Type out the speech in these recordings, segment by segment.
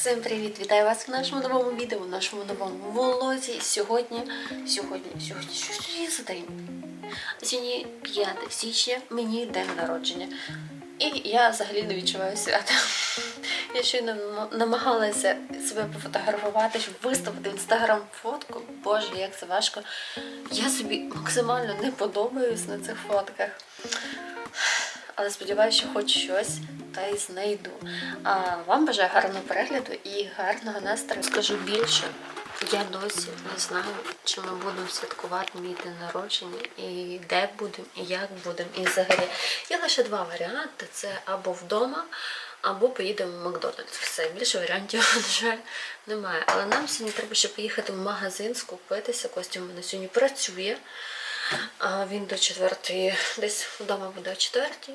Всім привіт! Вітаю вас в нашому новому відео, в нашому новому влозі. Сьогодні, сьогодні, сьогодні, що ж за день? Сьогодні 5 січня, мені день народження. І я взагалі не відчуваю свята. Я щойно намагалася себе пофотографувати, щоб виставити в інстаграм фотку. Боже, як це важко. Я собі максимально не подобаюсь на цих фотках. Але сподіваюся, що хоч щось та й знайду. А вам бажаю гарного перегляду і гарного настрою. Скажу більше. Я досі не знаю, чи ми будемо святкувати мій день народження, і де будемо, і як будемо. І взагалі є лише два варіанти: це або вдома, або поїдемо в Макдональдс. Все, більше варіантів, жаль, немає. Але нам сьогодні треба ще поїхати в магазин, скупитися. Костя в мене сьогодні працює. Він до четвертої, десь вдома буде о четвертій.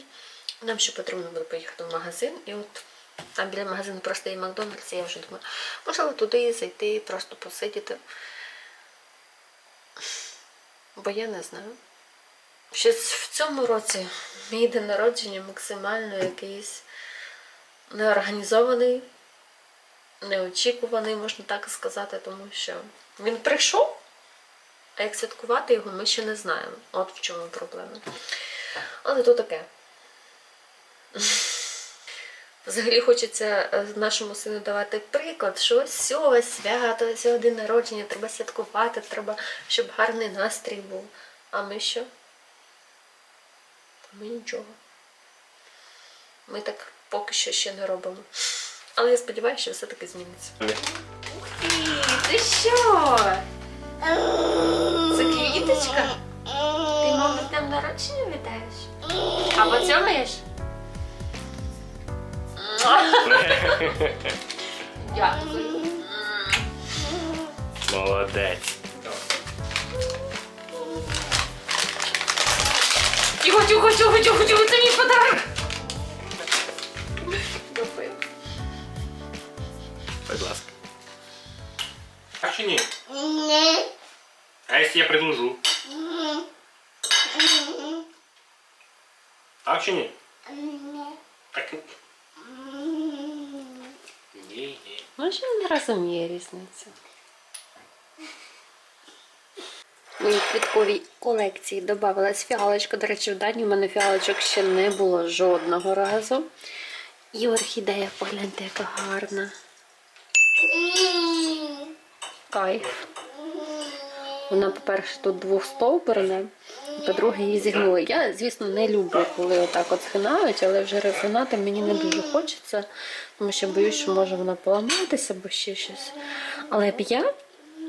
Нам ще потрібно буде поїхати в магазин. І от там біля магазину просто є Макдональдс, і я вже думаю, можливо туди зайти, просто посидіти. Бо я не знаю. Щось в цьому році мій день народження максимально якийсь неорганізований, неочікуваний, можна так сказати, тому що він прийшов. А як святкувати його, ми ще не знаємо. От в чому проблема. Але то таке. Взагалі хочеться е, нашому сину давати приклад, що ось сьогодні свято, ось день народження, треба святкувати, треба, щоб гарний настрій був. А ми що? Ми нічого. Ми так поки що ще не робимо. Але я сподіваюся, що все-таки зміниться. Ух ти! Ти що? Це квіточка? Ти маму з днем народження вітаєш? А поцьомаєш? Дякую. Молодець. Тихо, тихо, тихо, тихо, тихо, це мій подарок. Дякую. Будь ласка. Так чи ні? А якщо я предложу? Так чи ні? Так. Ні, ні. Може, він розуміє різницю. В квітковій колекції додавалась фіалочка. До речі, в Дані в мене фіалочок ще не було жодного разу. І орхідея, погляньте, яка гарна. Кайф. Вона, по-перше, тут двох стовбурна, по-друге, її зігнули. Я, звісно, не люблю, коли отак от згинають, але вже розгинати мені не дуже хочеться, тому що боюсь, що може вона поламатися або ще щось. Але б я,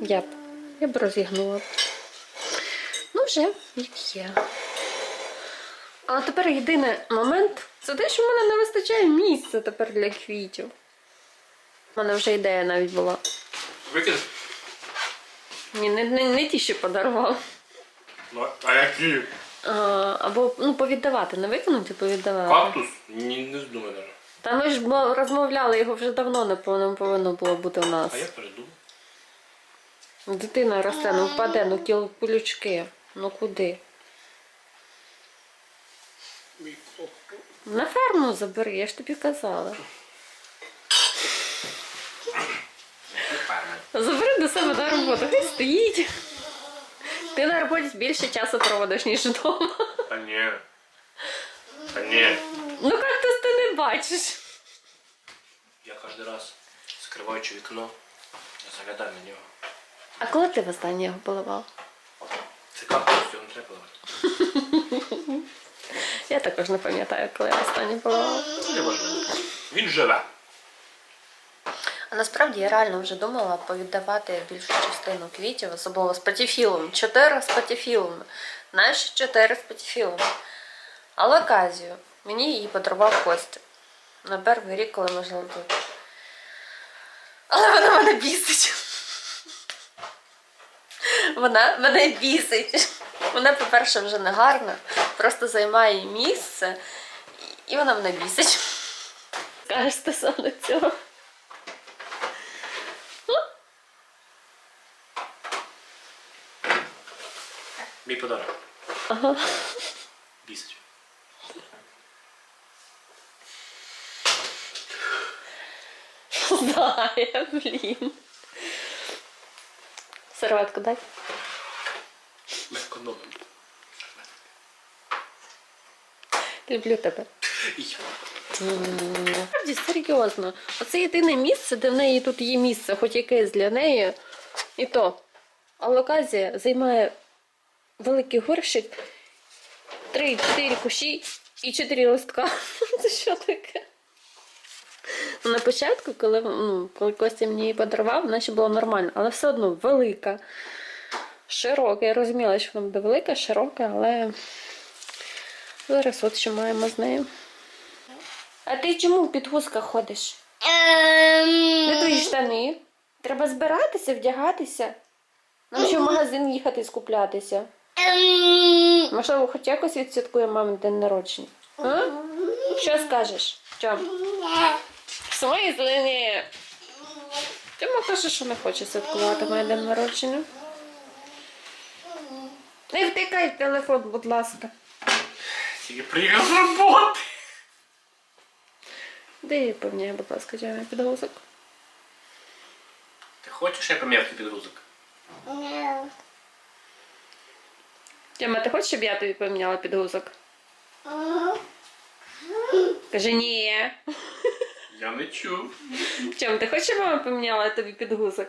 я б, я б розігнула. Ну, вже як є. Але тепер єдиний момент це те, що в мене не вистачає місця тепер для квітів. У мене вже ідея навіть була. Викинь. Ні, не, не, не ті, що подарував. Ну, а які? А, або ну, повіддавати, не викинути, повіддавати. Кактус? Ні, не здумай навіть. Та ми ж розмовляли, його вже давно не повинно, повинно було бути у нас. А я передумав. Дитина росте, ну впаде, ну кіл пулючки. Ну куди? На ферму забери, я ж тобі казала. Забери до себе на роботу, хай стоїть. Ти на роботі більше часу проводиш, ніж вдома. Та ні. Та ні. Ну кактус ти не бачиш. Я кожен раз, закриваючи вікно, заглядаю на нього. А коли ти востаннє його поливав? Це кактус, його не треба поливати. Я також не пам'ятаю, коли я останнє поливала. Не важливо. Він живе. А насправді я реально вже думала повіддавати більшу частину квітів, особливо з патіфілом. Чотири з патіфілами. Наші чотири з патіфілами. Але казію, мені її подарував Костя. На перший рік, коли ми жили тут. Але вона мене бісить. Вона мене бісить. Вона, по-перше, вже не гарна, просто займає місце, і вона мене бісить. Кажеш стосовно цього. Мій подарок. Ага. Вилізає, блін. Серветку дай. Ми економимо. Люблю тебе. І я. Справді, серйозно. Оце єдине місце, де в неї тут є місце, хоч якесь для неї. І то. Алоказія займає великий горщик, 3-4 кущі і 4 листка. Це що таке? Ну, На початку, коли, ну, коли Костя мені її подарував, вона ще була нормальна, але все одно велика, широка. Я розуміла, що вона буде велика, широка, але зараз от що маємо з нею. А ти чому в підгузках ходиш? Де твої штани? Треба збиратися, вдягатися. Нам ще в магазин їхати скуплятися. Можливо, хоч якось відсвяткує мамин день народження. А? Що скажеш? Тьом? В смислі ні? Тьома каже, що не хоче святкувати моє день народження. Не втикай в телефон, будь ласка. Тільки приїхав з роботи. Де поміняй, будь ласка, Тьомі підгузок. Ти хочеш, я тобі підгузок? Тьома, ти хочеш, щоб я тобі поміняла підгузок? Каже, ні. Я не чув. Тьом, ти хочеш, щоб мама поміняла тобі підгузок?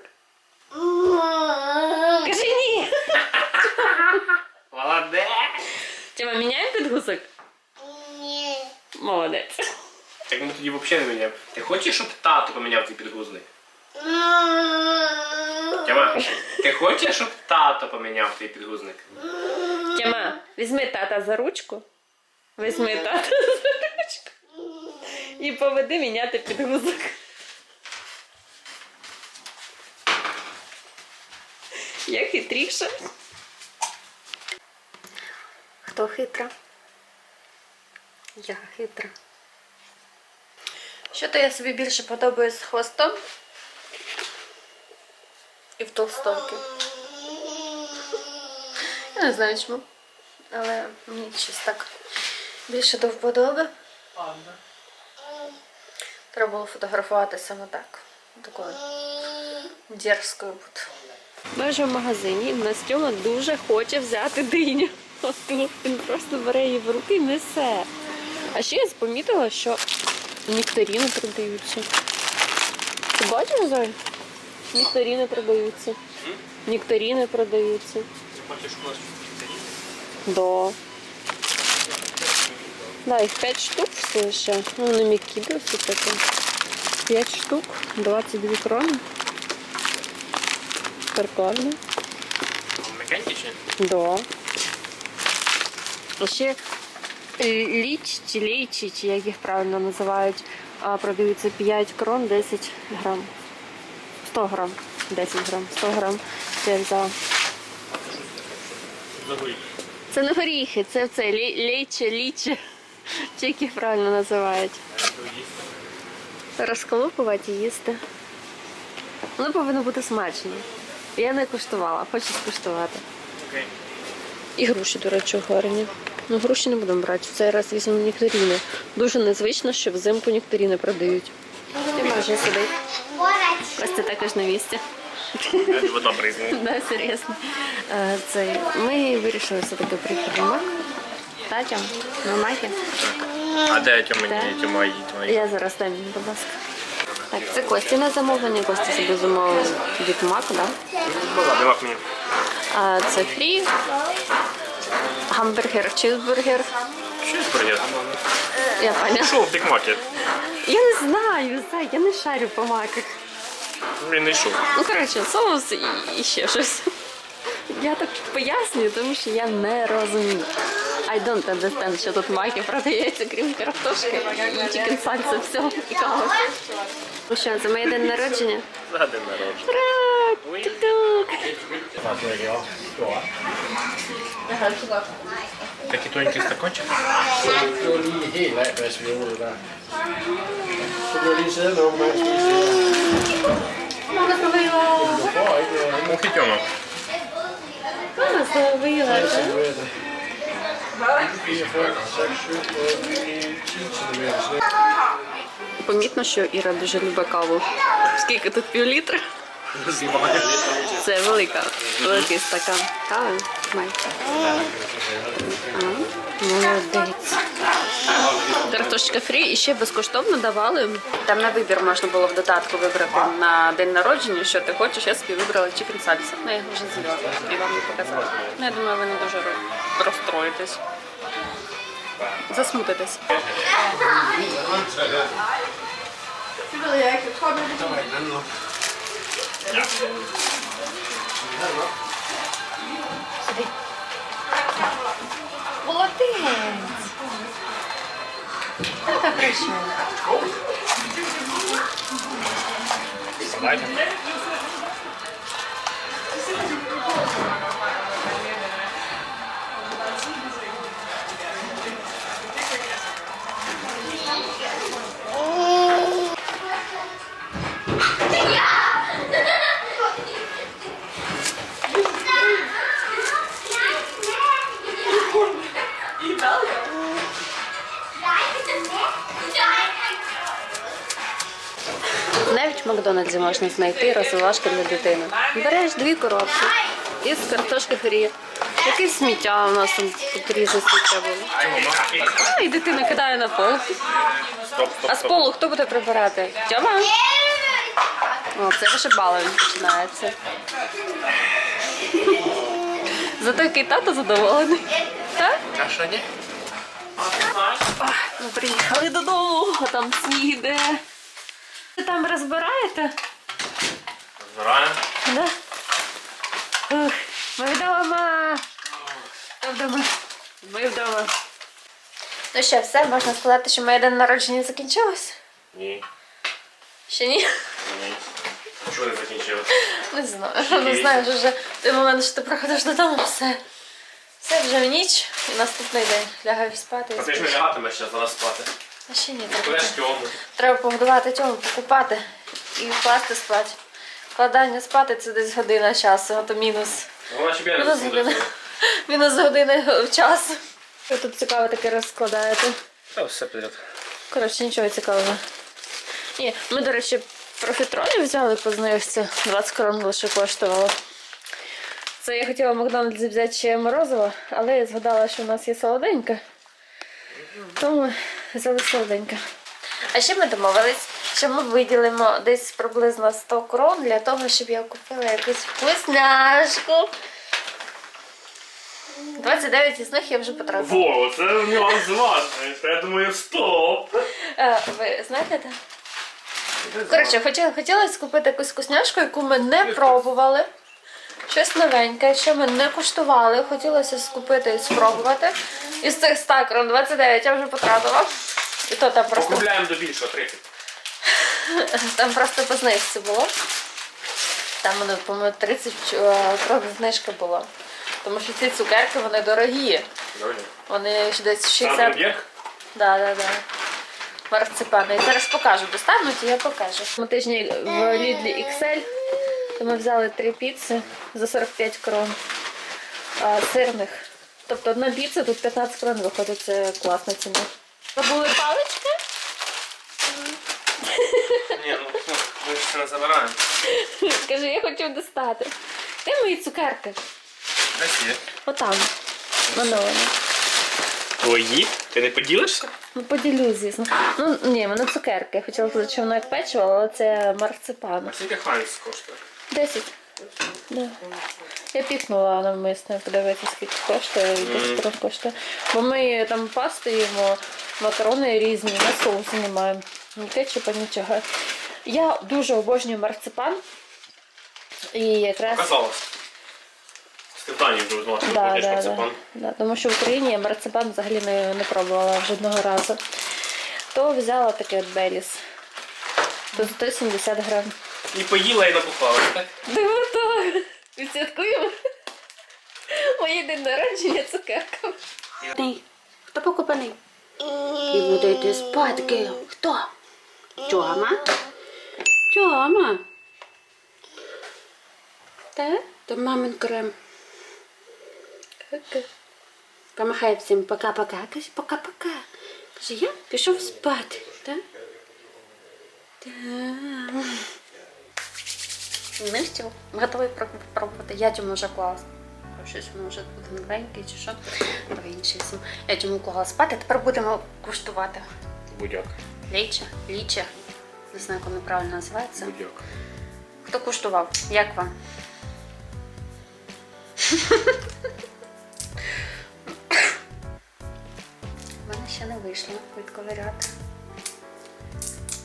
Каже, ні. Молодець. Тьома, міняємо підгузок? Молодець. Так ми тоді взагалі не міняв. Ти хочеш, щоб тато поміняв твій підгузник? Тьома, ти хочеш, щоб тато поміняв твій підгузник? Тьома, візьми тата за ручку. Візьми тата за ручку. І поведи міняти підгузок. Я хитріша. Хто хитра? Я хитра. Що то я собі більше подобаю з хвостом і в толстовки. Я не знаю чому. Але мені щось так більше до вподоби. Треба було фотографувати саме так. Такою дерзкою бути. Ми вже в магазині, і Настюма дуже хоче взяти диню. От тут він просто бере її в руки і несе. А ще я помітила, що нектаріни продаються. Ти бачиш, Зай? Нектаріни продаються. Нектаріни продаються. Хочеш? Да. Да, їх 5 штук всього ще. Ну, вони м'які досить такі. 5 штук, 22 крони. Прикольно. Чи? Да. А ще е, ліч чи чи як їх правильно називають, продаються 5 крон 10 грам. 100 грам. 10 грам. 100 грам. Це я взяла. Це не горіхи, це це лі- лейче, ліче. Чи як їх правильно називають. Розколупувати і їсти. Воно повинно бути смачно. Я не куштувала, хочу скуштувати. Окей. І груші, до речі, гарні. Ну, груші не будемо брати. В цей раз візьмемо нектаріни. Дуже незвично, що взимку нектаріни продають. Ти можеш сюди. Ось це також на місці. Да, серйозно. Е, Цей, ми вирішили все-таки приїхати в Мак. На Макі. А де тьома твої? Я зараз дам їм, будь ласка. Так, це Кості на замовлення. Костя собі замовив від Маку, да? Дивак мені. А це фрі, гамбургер, чизбургер. Щось приємно. Я поняла. Пішов в. Я не знаю, Зай, я не шарю по маках. Він не йшов. Ну, коротше, соус і, і ще щось. Я так пояснюю, тому що я не розумію. I don't understand, що тут маки продається, крім картошки, і чікен сальса, всього і кави. Ну що, це моє день народження? За день народження. Ура! Тук-тук! Такий тоненький стаканчик. Det var lige helt af, hvad vi det der. Så kan du lige sidde nogle mens vi sidder. Du får ikke Мухи тьома. Мама зловила. en centimeter. 44, 6, 7, 8, 9, 10 centimeter sne. помітно, що Іра дуже любить каву. Скільки тут пів літра? Це велика, великий стакан кави. Май. А, Молодець. Картошка фрі і ще безкоштовно давали. Там на вибір можна було в додатку вибрати на день народження, що ти хочеш. Я собі вибрала чікен сальса. Ну, я його вже з'їла і вам не показала. Ну, я думаю, ви не дуже ро- розстроїтесь. Засмутитесь. Молодець! Така прийшла. Давайте. В Макдональдсі можна знайти розвивашки для дитини. Береш дві коробки із картошки фрі. Яке сміття у нас там тут різне сміття було. А, і дитина кидає на пол. А з полу хто буде прибирати? Тьома? О, це вже баловень починається. Зато який тато задоволений. Так? А що ні? Ми приїхали додому, а там сніг іде. Ви там розбираєте? Збираємо. Да? Ух, ми вдома. Ми вдома. Ми вдома. Ну що, все, можна сказати, що моє день народження закінчилось? Ні. Ще ні? Ні. Чого не закінчили? Не знаю. Не знаю, що вже той момент, що ти приходиш додому, все. Все вже в ніч і наступний день. Лягаю спати. і А ти ж не лягатимеш зараз спати. А ще ні, треба. Треба погодувати тьому, покупати і вкласти спати. Вкладання спати це десь година часу, а то мінус. Вона ще бігає Мінус година. Мінус години часу. Що тут цікаве таке розкладаєте? Та все підряд. Коротше, нічого цікавого. Ні, ми, до речі, профітроні взяли по знижці. 20 крон лише коштувало. Це я хотіла в Макдональдсі взяти ще морозиво, але я згадала, що у нас є солоденьке. Тому взяли. А ще ми домовились, що ми виділимо десь приблизно 100 крон для того, щоб я купила якусь вкусняшку. 29 із них я вже потратила. Во, це нюанс важний. Я думаю, стоп. Е, ви знаєте? де? Коротше, хотіла, хотілося купити якусь вкусняшку, яку ми не пробували. Щось новеньке, що ми не куштували. Хотілося скупити і спробувати. Із цих 100 крон 29 я вже потратила. І то там просто, Покупляємо до більшого 30. там просто по знижці було. Там, воно, по-моєму, 30 е, крон знижка була. Тому що ці цукерки вони дорогі. Добре. Вони ж десь Сам 60 об'єкт? Да, да, да. Марципани. Я зараз покажу. Достануть і я покажу. Ми тижні в Лідлі XL. То ми взяли три піци за 45 крон. А, сирних. Тобто одна піца тут 15 крон виходить, це класна ціна. Забули палички? Ні, ну ми ж це не забираємо. Каже, я хотів достати. Де мої цукерки? Десь є. Отам. Воно вони. Твої? Ти не поділишся? Ну, поділюсь, звісно. Ну, ні, воно цукерки. Я хотіла сказати, що воно як печиво, але це марципан. А скільки Хайнс коштує? 10. Да. Я пікнула навмисно подивитися, скільки коштує і 10 крон коштує. Бо ми там пасти їмо, макарони різні, на соусі немає. Ні кетчупа, нічого. Я дуже обожнюю марципан. І якраз. Узнала, що Да, да, да, марципан. да. Тому що в Україні я марципан взагалі не, не пробувала жодного разу. То взяла такий от Беліс. То 170 грам. І поїла і напухалась, так? Диво то. Відсвяткуємо. Моє день народження цукерками. Хто покупаний? І буде йти спадки. Хто? Тьома? Тьома? Та? То мамин крем. Помахай всім пока-пока. Кажи пока-пока. Каже, я пішов спати. Та? Що, готовий пробувати? Я цьому вже клас. Щось воно вже буде новенький чи що. Давай інший сум. Я цьому клала спати, тепер будемо куштувати. Будяк. Ліче, ліче. Не знаю, як воно правильно називається. Будяк. Хто куштував? Як вам? У мене ще не вийшло відковиряти.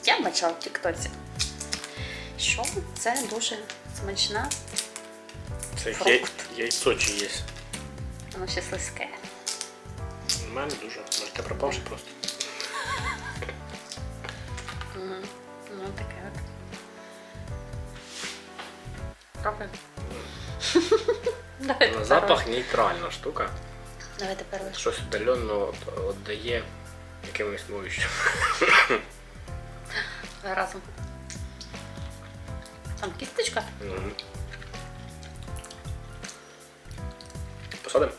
Я бачила в тіктоці, що це дуже смачна, Це Фрукт. яй- яйцо чи є. воно ще слизьке. У мене дуже. Може, ти пропавши просто. Мгм. Ну таке от. На запах нейтральна штука. Давай тепер. Щось віддалено віддає якимось мовищем. Разом. Там кісточка. Мгм. Посадимо?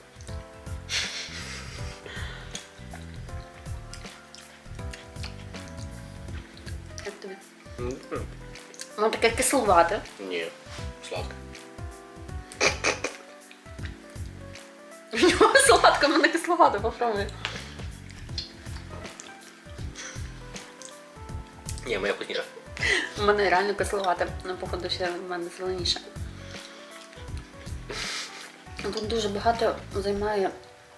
Як тобі? Воно таке кислувате. Ні, сладко. В нього сладко, мене кисловато, попробуй. Ні, моя вкусніша. У мене реально кисловате, ну, походу, ще в мене зеленіше. Тут дуже багато займає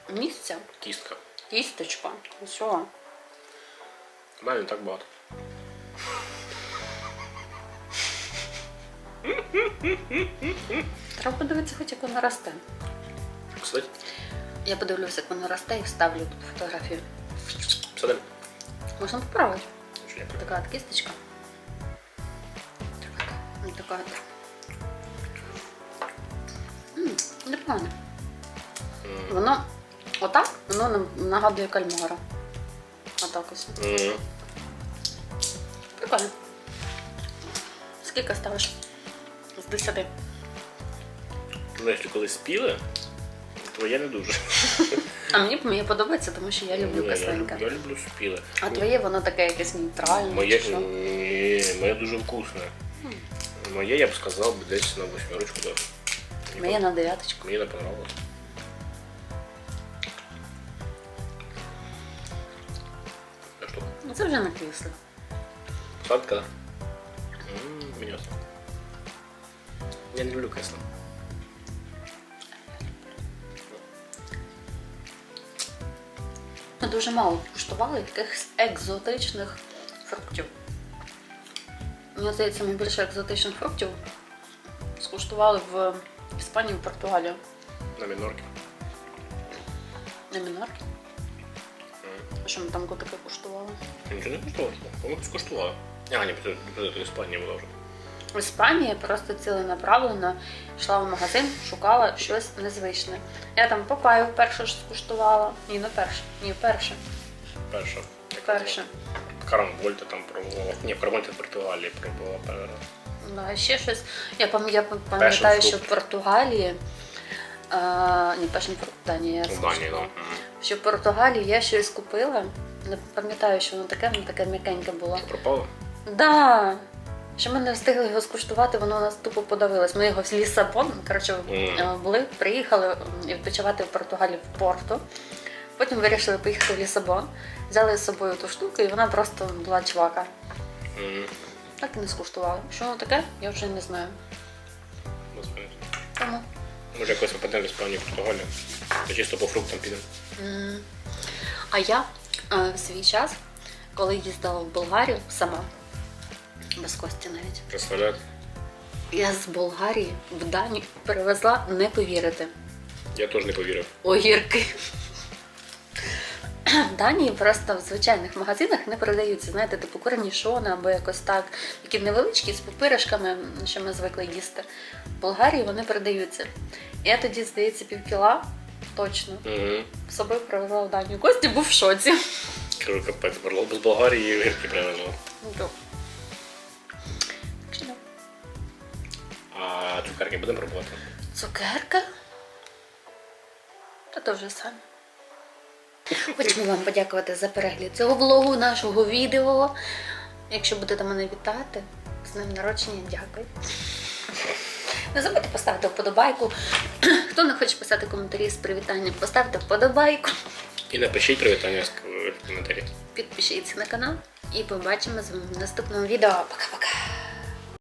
місця. Кістка. Кісточка. Що? У мене не так багато. Треба подивитися, хоч як воно росте. Посадить? Я подивлюся, як воно росте і вставлю тут фотографію. Посадимо? Можна ні? Така от кісточка. Так така Непогано. Воно отак, воно нам нагадує кальмара. Отак ось. Прикольно. Скільки ставиш? З 10. Ну, якщо колись спіли, твоє не дуже. А мені моє подобається, тому що я люблю я, кисленьке. люблю- я люблю спіле. А твоє воно таке якесь нейтральне. Моє, чи що? ні, моє дуже вкусне. Моє, я б сказав, би десь на восьмерочку даже. Мені Моє на дев'яточку. Мені не понравилось. А что? Ну це вже не кисло. Сладко, да? М, Мясо. Я не люблю кисло. Ми дуже мало куштували якихось екзотичних фруктів. Мені здається, ми більше екзотичних фруктів скуштували в Іспанії, в Португалії. На минорке. На мінорки. А що ми там таке куштували? Я ничего не куштував. По-моему, скуштувала. А, ні, це Іспанія була вже. В Іспанії просто ціленаправленно йшла в магазин, шукала щось незвичне. Я там папаю вперше скуштувала. Ні, не перше. Ні, перше. Перша. Перше. Карамбольта там пробувала. Ні, карамбольта в Португалії пробувала перший раз. Да, ще щось. Я пам'ятаю, що в. Португалії. А, ні, першим фрукт Данії я В Данії, да. Що в Португалії я щось купила. Не пам'ятаю, що воно таке, воно таке м'якеньке було. Що пропало? Да. Що ми не встигли його скуштувати, воно у нас тупо подавилось. Ми його з Лісабон, коротше, е, були, приїхали відпочивати в Португалії в Порту. Потім вирішили поїхати в Лісабон, взяли з собою ту штуку, і вона просто була чвака. М. Так і не скуштували. Що воно таке, я вже не знаю. Тому. Може якось попадемо в Іспанію, Португалію. То чисто по фруктам підемо. М. А я е, в свій час, коли їздила в Болгарію сама, без кості навіть, Представляєте? я з Болгарії в Данію перевезла, не повірите, Я теж не повірив. огірки. В Данії просто в звичайних магазинах не продаються, знаєте, типу корнішони або якось так, які невеличкі з пупиришками, що ми звикли їсти. В Болгарії вони продаються. Я тоді, здається, півкіла точно Угу. з собою привезла в Данію. Кості був в шоці. Кажу, капець, з Болгарії гірки привезла. Ну, А цукерки будемо пробувати? Цукерка? Та то вже саме. Хочемо вам подякувати за перегляд цього влогу, нашого відео. Якщо будете мене вітати, з днем народження, дякую. Не забудьте поставити вподобайку. Хто не хоче писати коментарі з привітанням, поставте вподобайку. І напишіть привітання в коментарі. Підпишіться на канал і побачимо з вами в наступному відео. Пока-пока.